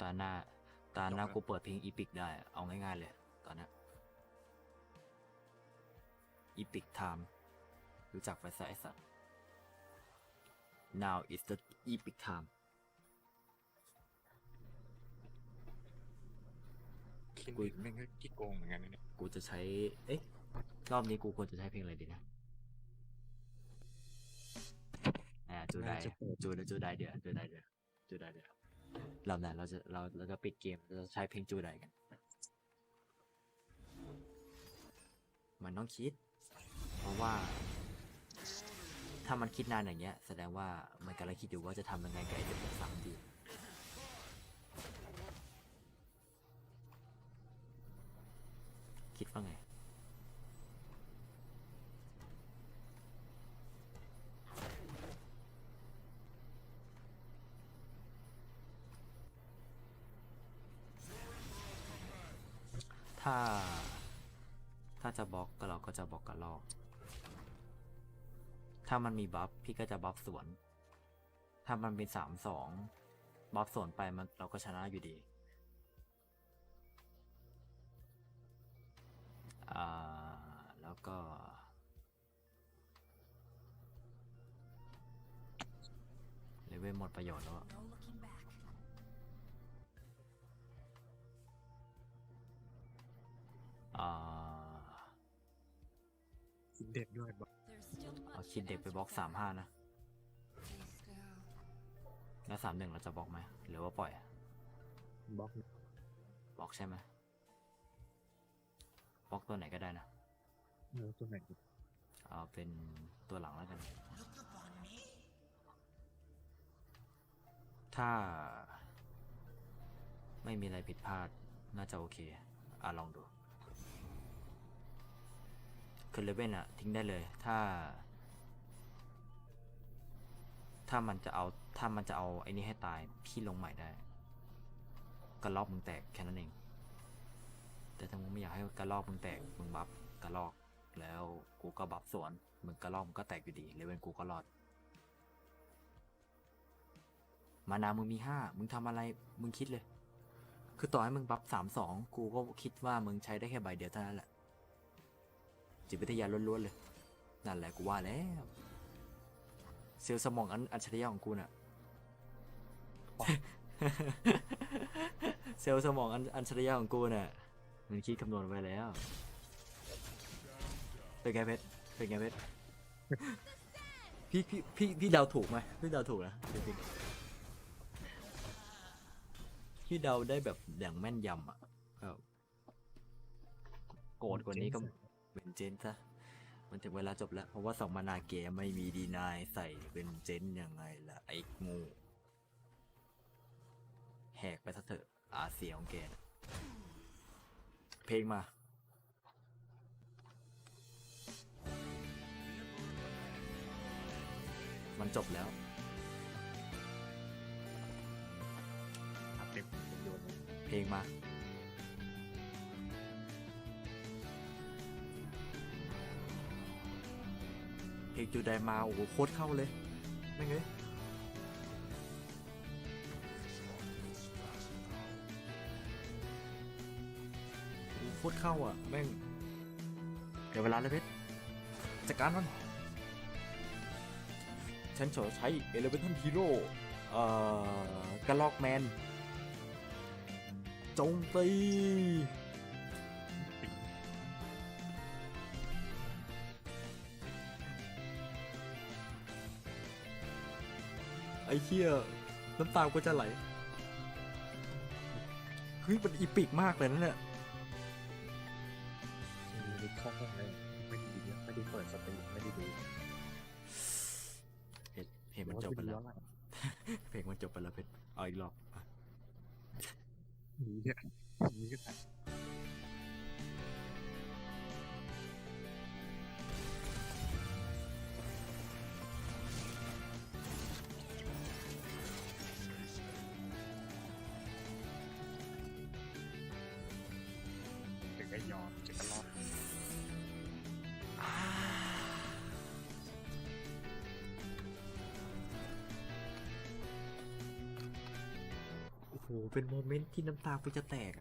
ตาหน้า ตาหน้าจบแล้วกูเปิดเพลงอีพิกได้ เอาง่ายๆเลย ตอนเนี้อีพิกไทม์รู้จักไฟสายสัตว์ now is the epic time คิดดิแม่งก็ขี้โกงเหมือนกันนะเนี่ยกูจะใช้ เอ๊ะ รอบนี้กูควรจะใช้เพลงอะไรดีนะ อ่าจูไดจูไดจูไดเดี๋ยวจูไดเดี๋ยวจูไดเดี๋ยว รอบหน้าเราจะเราเราจะปิดเกมเราจะใช้เพลงจูไดกัน มันต้องคิด เพราะว่า ถ้ามันคิดนานอย่างเงี้ย แสดงว่ามันกำลังคิดอยู่ว่าจะทำยังไงกับไอ้เด็กสามดีคิดว่าไง ถ้า ถ้าจะบล็อกก็เราก็จะบล็อกกับลอก ถ้ามันมีบัฟพี่ก็จะบัฟสวน ถ้ามันเป็นสามสองบัฟสวนไปมันเราก็ชนะอยู่ดี อ่า แล้วก็ เลเวลหมดประโยชน์แล้วอะอ่า คิดเด็ดด้วยบอก There's still เอา much คิด to เด็กไป answer บล็อก for. สามห้านะ Stay still. แล้วสามหนึ่งเราจะบล็อกไหมหรือว่าปล่อยบล็อกบล็อกใช่ไหมบล็อกตัวไหนก็ได้นะเออตัวไหนดีเอาเป็นตัวหลังแล้วกัน ถ้า ไม่มีอะไรผิดพลาดน่าจะโอเค อะลองดู คือเลเว่นอะทิ้งได้เลย ถ้า ถ้ามันจะเอาถ้ามันจะเอาไอ้นี่ให้ตายพี่ลงใหม่ได้กระลอกมึงแตกแค่นั้นเอง แต่ถ้ามึงไม่อยากให้กระลอกมึงแตกมึงบัฟกระลอกแล้วกูก็บัฟสวนมึงกระลอกมึงก็แตกอยู่ดีเลเว่นกูก็รอดมานามึงมีห้ามึงทำอะไร มึงคิดเลย คือต่อให้มึงบัฟสามสอง กูก็คิดว่ามึงใช้ได้แค่ใบเดียวเท่านั้นแหละ จิตวิทยาล้วนๆเลย นั่นแหละกูว่าแล้วเซลล์สมองอันอัจฉริยะของกูน่ะ เซลล์สมองอันอัจฉริยะของกูน่ะ มันคิดคำนวณไว้แล้ว เป็นไงเพชร เป็นไงเพชร พี่พี่พี่พี่เดาถูกไหมพี่เดาถูกนะจริงๆพี่เดาได้แบบอย่างแม่นยำอะครับโกรธกว่านี้ก็ เป็นเจนซะมันถึงเวลาจบแล้ว เพราะว่าสองมานาเกมไม่มีดีนายใส่เป็นเจนยังไงล่ะ ไอ้งูแหกไปซะเถอะอาเสียของแกนะเพลงมามันจบแล้วอัพเต็มโยนเลยเพลงมา เพลงจูไดมา โอ้โหโคตรเข้าเลยไม่งเงยโอ้โหโคตรเข้าอะ แม่งเดี๋ยวเวลาเลยเพชรจัดการมัน ฉันจะใช้เอเลเวนทันฮีโร่เอ่อกระลอกแมนโจมตี ไอ้เหี้ยน้ำตาก็จะไหลเฮ้ยมันอีปิกมากเลยนะเนี่ยมีเข้าห้องเลยไม่ได้ดีไม่ได้เปิดสตรีมไม่ได้ดูเพจเพจมันจบไปแล้วเพลงมันจบไปแล้วเพจเอาอีกรอบอะนี่เนี่ยนี่ก็ ก็ยอมจะกรอดเป็นโมเมนต์ที่น้ำตากูจะแตก